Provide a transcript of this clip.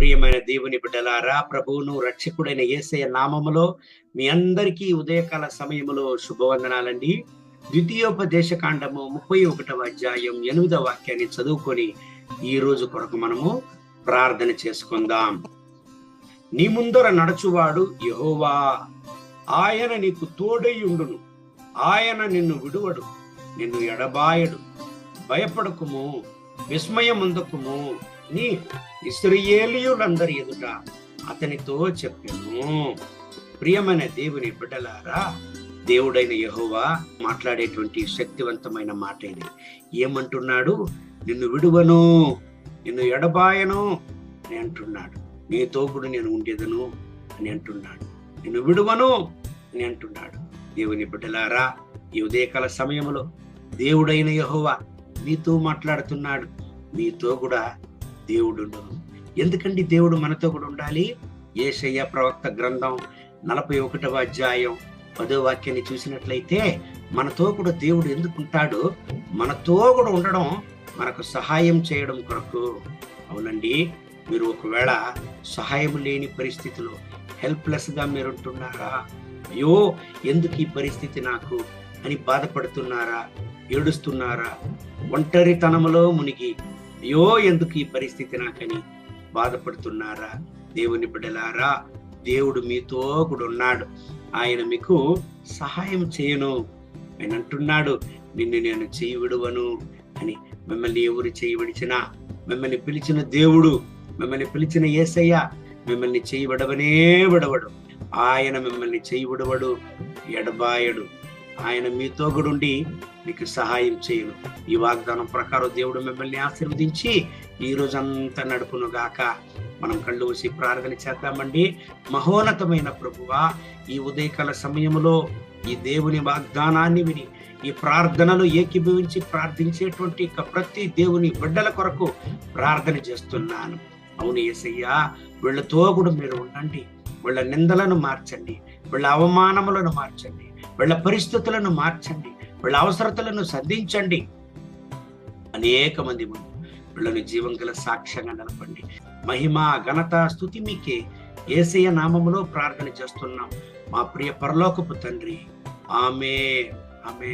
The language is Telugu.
ప్రియమైన దేవుని బిడ్డలారా ప్రభువును రక్షకుడైన ఏసయ నామములో మీ అందరికీ ఉదయకాల సమయములో శుభవందనాలండి. ద్వితీయోపదేశ కాండము ముప్పై ఒకటవ అధ్యాయం ఎనిమిదవ వాక్యాన్ని చదువుకొని ఈ రోజు కొరకు మనము ప్రార్థన చేసుకుందాం. నీ ముందర నడచువాడు యహోవా ఆయన నీకు తోడై ఉండును ఆయన నిన్ను విడువడు నిన్ను ఎడబాయడు. భయపడకుము విస్మయముందకుము. అని ఇస్రాయేలీయులందరి ఎదుట అతనితో చెప్పాను. ప్రియమైన దేవుని బిడ్డలారా దేవుడైన యహోవా మాట్లాడేటువంటి శక్తివంతమైన మాట ఇది. ఏమంటున్నాడు? నిన్ను విడువను నిన్ను ఎడబాయను అని అంటున్నాడు. నీ తోపుడు నేను ఉండేదను అని అంటున్నాడు. నిన్ను విడువను అని అంటున్నాడు. దేవుని బిడ్డలారా ఈ ఉదయకాల సమయంలో దేవుడైన యహోవా నీతో మాట్లాడుతున్నాడు. నీతో కూడా దేవుడు ఎందుకండి దేవుడు మనతో కూడా ఉండాలి? ఏషయ్య ప్రవక్త గ్రంథం నలభై ఒకటవ అధ్యాయం పదో వాక్యాన్ని చూసినట్లయితే మనతో కూడా దేవుడు ఎందుకుంటాడు మనతో కూడా ఉండడం మనకు సహాయం చేయడం కొరకు. అవునండి. మీరు ఒకవేళ సహాయం లేని పరిస్థితిలో హెల్ప్లెస్గా మీరు ఉంటున్నారా అయ్యో ఎందుకు ఈ పరిస్థితి నాకు? అని బాధపడుతున్నారా? ఏడుస్తున్నారా? ఒంటరితనములో మునిగి అయ్యో ఎందుకు ఈ పరిస్థితి నాకని బాధపడుతున్నారా? దేవుని బిడ్డలారా దేవుడు మీతో కూడా ఉన్నాడు. ఆయన మీకు సహాయం చేయను. ఆయన అంటున్నాడు నిన్ను నేను చేయి విడువను అని. మిమ్మల్ని ఎవరు చేయి విడిచినా మిమ్మల్ని పిలిచిన దేవుడు మిమ్మల్ని పిలిచిన ఏసయ్య మిమ్మల్ని చేయి విడవనే విడవడు. ఆయన మిమ్మల్ని చేయి విడవడు ఎడబాయడు. ఆయన మీతో కూడా ఉండి మీకు సహాయం చేయను. ఈ వాగ్దానం ప్రకారం దేవుడు మిమ్మల్ని ఆశీర్వదించి ఈ రోజంతా నడుపును గాక. మనం కళ్ళు మూసి ప్రార్థన చేద్దామండి. మహోన్నతమైన ప్రభువా ఈ ఉదయకాల సమయంలో ఈ దేవుని వాగ్దానాన్ని విని ఈ ప్రార్థనలు ఏకీభవించి ప్రార్థించేటువంటి ప్రతి దేవుని బిడ్డల కొరకు ప్రార్థన చేస్తున్నాను. అవును ఏసయ్యా వీళ్ళతో కూడా మీరు ఉండండి. వీళ్ళ నిందలను మార్చండి. వీళ్ళ అవమానములను మార్చండి. వీళ్ళ పరిస్థితులను మార్చండి. వీళ్ళ అవసరతలను సంధించండి. అనేక మంది ముందు వీళ్ళని జీవం గల సాక్ష్యంగా నిలపండి మహిమ ఘనత స్థుతి మీకే ఏసయ్య నామములో ప్రార్థన చేస్తున్నాం. మా ప్రియ పరలోకపు తండ్రి. ఆమె ఆమె